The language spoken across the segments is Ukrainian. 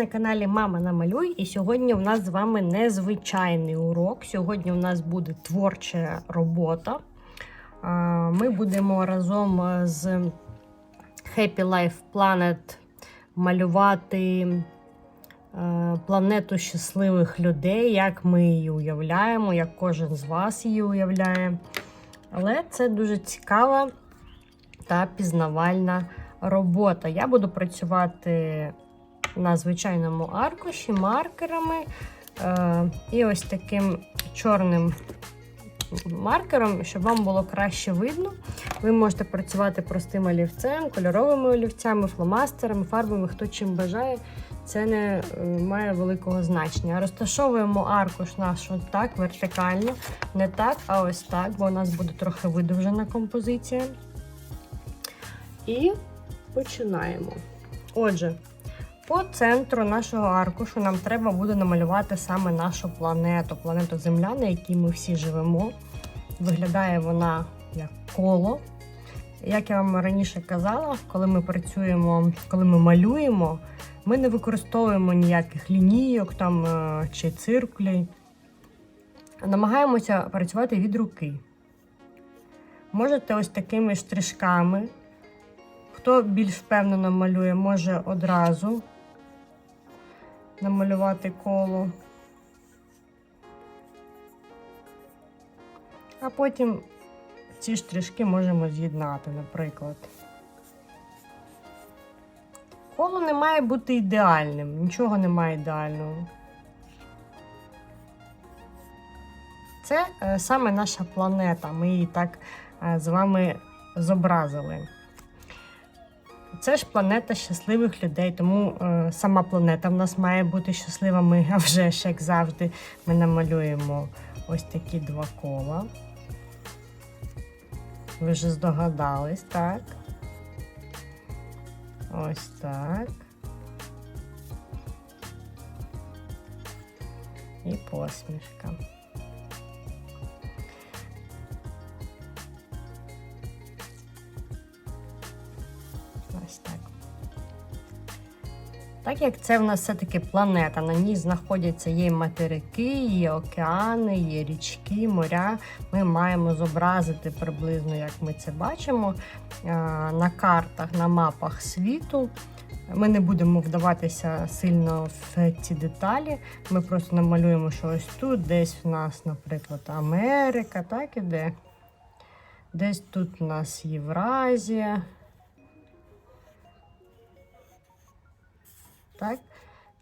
на каналі Мама Намалюй, і сьогодні у нас з вами незвичайний урок. Сьогодні у нас буде творча робота. Ми будемо разом з Happy Life Planet малювати е, планету щасливих людей, як ми її уявляємо, як кожен з вас її уявляє. Але це дуже цікава та пізнавальна робота. Я буду працювати на звичайному аркуші маркерами е, і ось таким чорним маркером, щоб вам було краще видно. Ви можете працювати простим олівцем, кольоровими олівцями, фломастерами, фарбами, хто чим бажає. Це не е, має великого значення. Розташовуємо аркуш наш так, вертикально, не так, а ось так, бо у нас буде трохи видовжена композиція. І починаємо. Отже, по центру нашого аркушу нам треба буде намалювати саме нашу планету, планету Земля, на якій ми всі живемо. Виглядає вона як коло. Як я вам раніше казала, коли ми працюємо, коли ми малюємо, ми не використовуємо ніяких лінійок там, е, чи циркулей. Намагаємося працювати від руки. Можете ось такими штришками. Хто більш впевнено малює, може одразу намалювати коло. А потім ці штришки можемо з'єднати, наприклад. Коло не має бути ідеальним, нічого немає ідеального. Це е, саме наша планета. Ми її так е, з вами зобразили. Це ж планета щасливих людей, тому е, сама планета в нас має бути щаслива. Ми, вже ж, як завжди, ми намалюємо ось такі два кола. Ви вже здогадались, так? Ось так. І посмішка. Так як це в нас все-таки планета, на ній знаходяться є материки, є океани, є річки, моря. Ми маємо зобразити приблизно, як ми це бачимо, на картах, на мапах світу. Ми не будемо вдаватися сильно в ці деталі. Ми просто намалюємо, що ось тут, десь в нас, наприклад, Америка, так іде. Десь тут у нас Євразія. Так?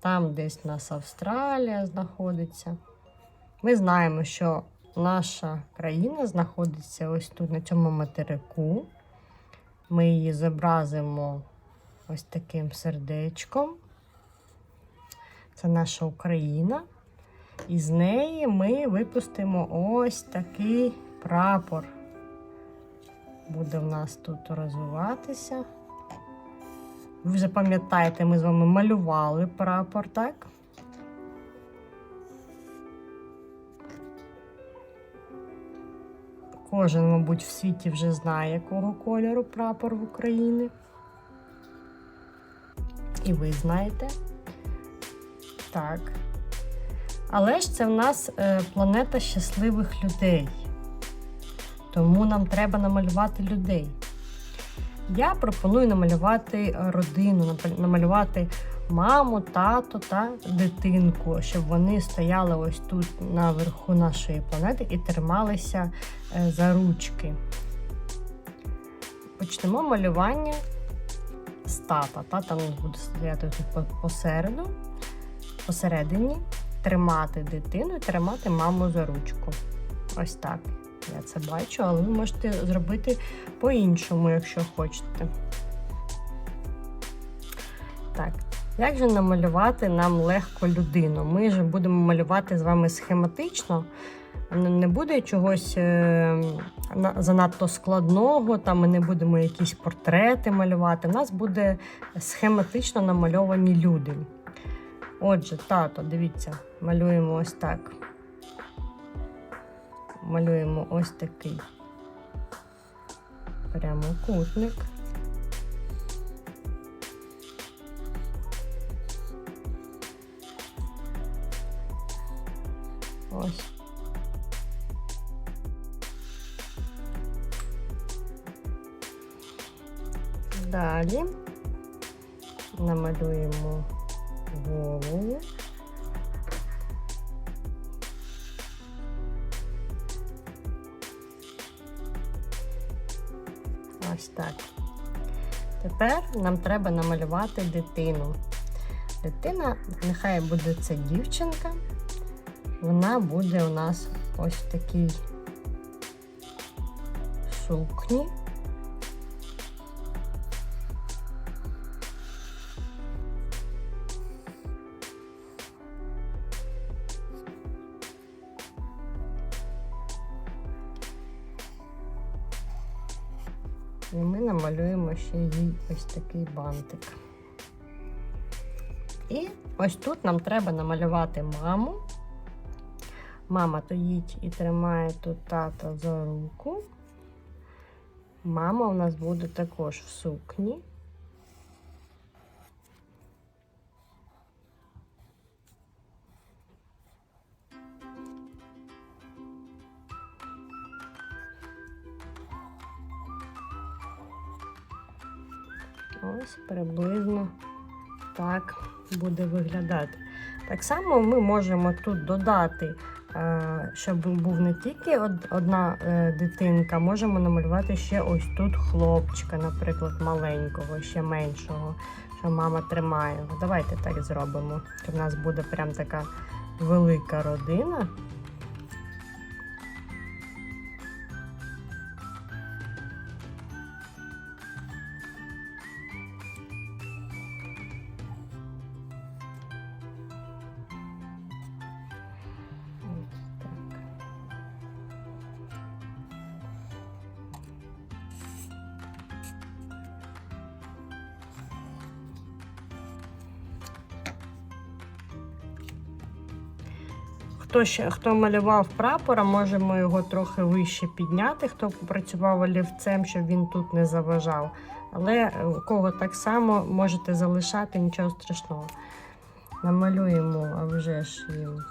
Там десь у нас Австралія знаходиться. Ми знаємо, що наша країна знаходиться ось тут, на цьому материку. Ми її зобразимо ось таким сердечком. Це наша Україна. І з неї ми випустимо ось такий прапор. Буде в нас тут розвиватися. Ви вже пам'ятаєте, ми з вами малювали прапор, так? Кожен, мабуть, в світі вже знає, якого кольору прапор в Україні. І ви знаєте. Так. Але ж це в нас е, планета щасливих людей. Тому нам треба намалювати людей. Я пропоную намалювати родину, намалювати маму, тато та дитинку, щоб вони стояли ось тут наверху нашої планети і трималися е, за ручки. Почнемо малювання з тата. Тата у буде стояти тут посереду, посередині, тримати дитину і тримати маму за ручку. Ось так. Я це бачу, але ви можете зробити по-іншому, якщо хочете. Так, як же намалювати нам легко людину? Ми ж будемо малювати з вами схематично. Не буде чогось е, занадто складного, там ми не будемо якісь портрети малювати. У нас буде схематично намальовані люди. Отже, тато, дивіться, малюємо ось так малюємо ось такий прямокутник. Ось так. Тепер нам треба намалювати дитину. Дитина, нехай буде це дівчинка, вона буде у нас ось в такій сукні. І ми намалюємо ще їй ось такий бантик. І ось тут нам треба намалювати маму. Мама тоїть і тримає тут тата за руку. Мама у нас буде також в сукні. Ось приблизно так буде виглядати. Так само ми можемо тут додати, е, щоб був не тільки одна е, дитинка, можемо намалювати ще ось тут хлопчика, наприклад, маленького, ще меншого, що мама тримає. Давайте так зробимо. У нас буде прям така велика родина. Хто ще хто малював прапора, можемо його трохи вище підняти, хто працював олівцем, щоб він тут не заважав. Але е, у кого так само можете залишати нічого страшного. Намалюємо а вже ж їм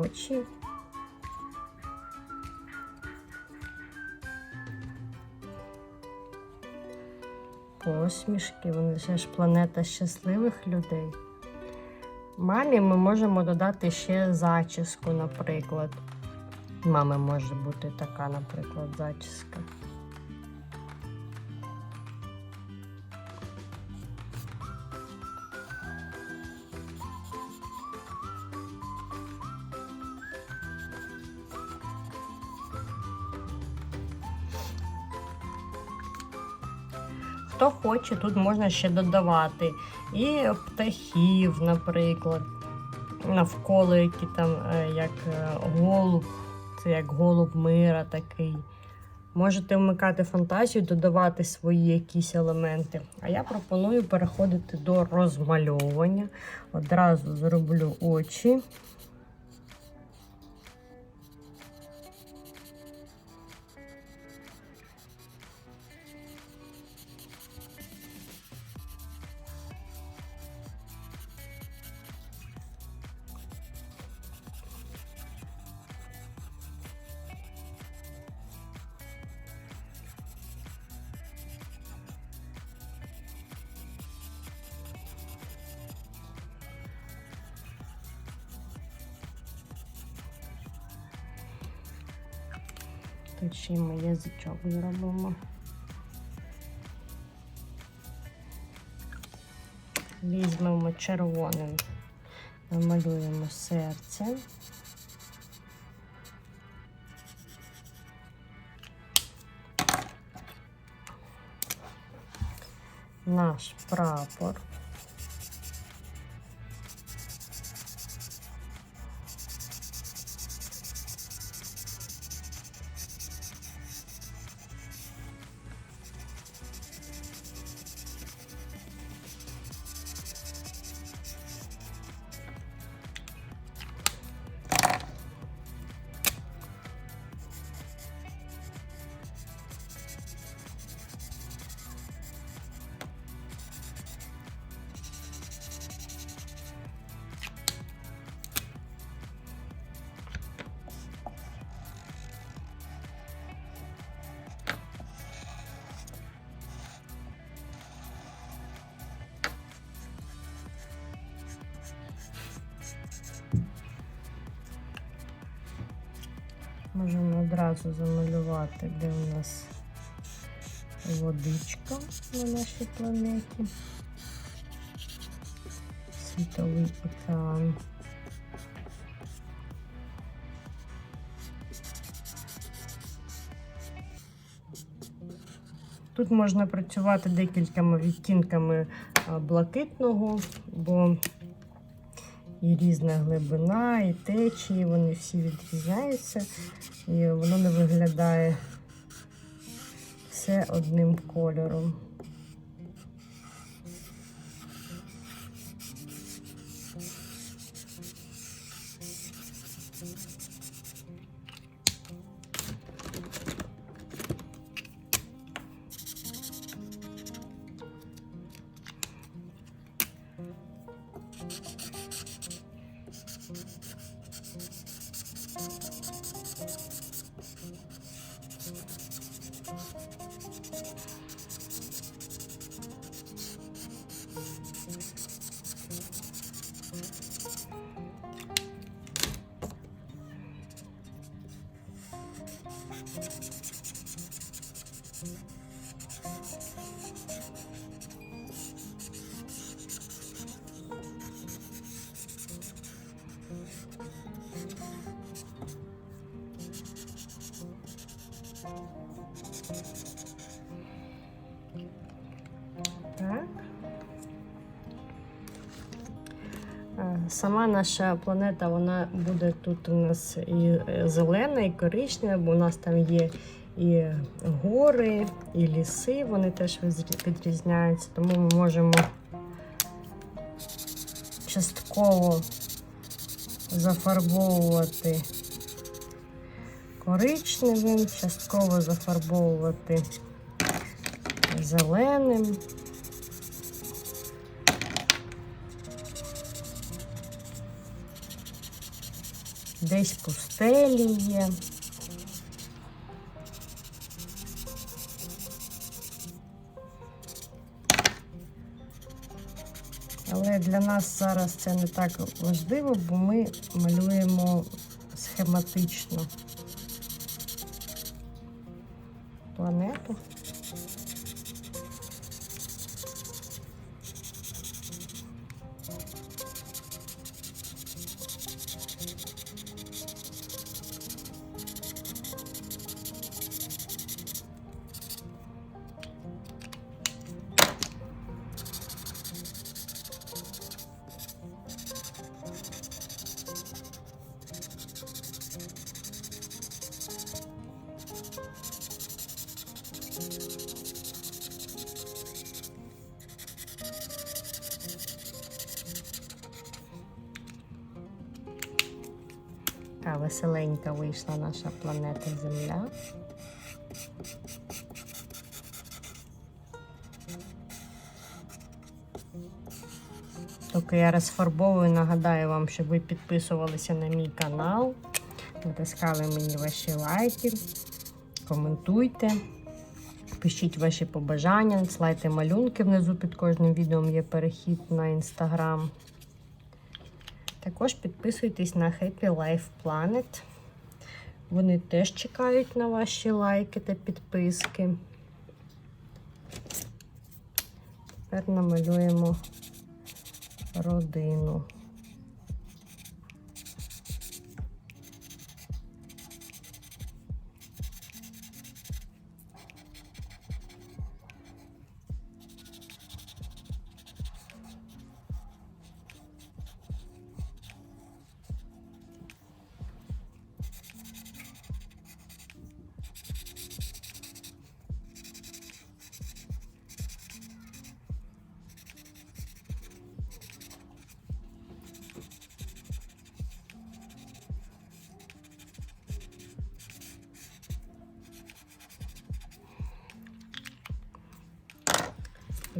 очі. Посмішки, вони ще ж планета щасливих людей. Мамі ми можемо додати ще зачіску, наприклад. Мами може бути така, наприклад, зачіска. Хто хоче, тут можна ще додавати і птахів, наприклад, навколо які там е, як е, голуб, це як голуб мира такий. Можете вмикати фантазію, додавати свої якісь елементи. А я пропоную переходити до розмальовування. Одразу зроблю очі. Тут ще й ми язичок зробимо. Візьмемо червоним, намалюємо серце. Наш прапор. Можемо одразу замалювати, де у нас водичка на нашій планеті. Світовий океан. Тут можна працювати декількома відтінками блакитного, бо і різна глибина, і течії, вони всі відрізняються, і воно не виглядає все одним кольором. Сама наша планета, вона буде тут у нас і е, зелена, і коричнева, бо у нас там є і гори, і ліси, вони теж відрізняються, тому ми можемо частково зафарбовувати коричневим, частково зафарбовувати зеленим. Десь пустелі є. Але для нас зараз це не так важливо, бо ми малюємо схематично планету. Така веселенька вийшла наша планета Земля. Доки я розфарбовую, нагадаю вам, щоб ви підписувалися на мій канал, натискали мені ваші лайки, коментуйте, пишіть ваші побажання, надсилайте малюнки внизу під кожним відео. Є перехід на інстаграм. Також підписуйтесь на Happy Life Planet. Вони теж чекають на ваші лайки та підписки. Тепер намалюємо родину.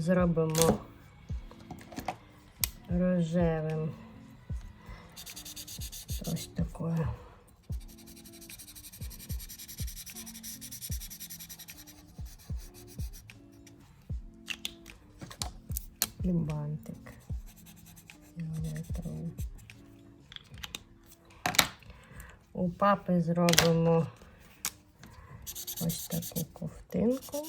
Зробимо рожевим. Ось такое. І. У папи зробимо ось таку ковтинку.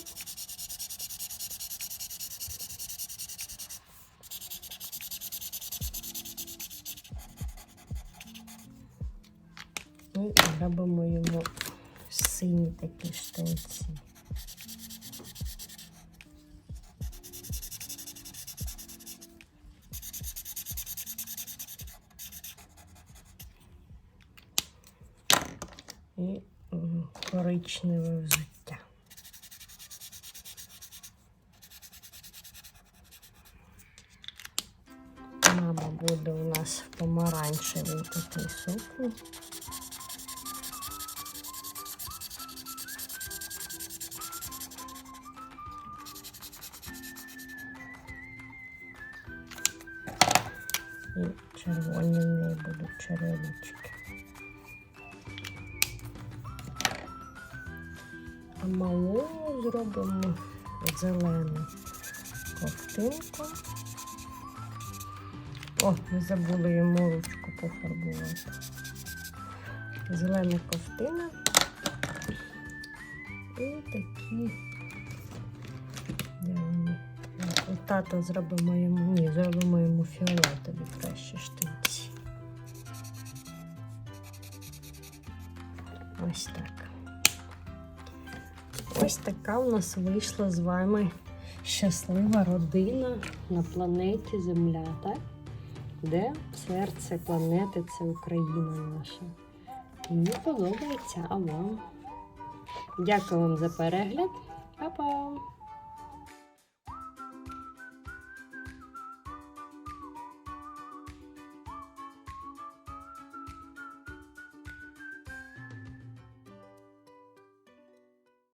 І коричневе взуття. Мама буде у нас в помаранчевій такій сукні. І червоні в неї будуть черевички. А малому зробимо зелену ковтинку. О, ми забули йому ручку пофарбувати. Зелена ковтина. І такі. Де вони? От Тато зробимо йому. Ні, зробимо йому фіолетові краще штанці. Ось так. Ось така у нас вийшла з вами щаслива родина на планеті Земля, так? Де серце планети це Україна наша. Мені подобається, а вам. Дякую вам за перегляд. Па-па!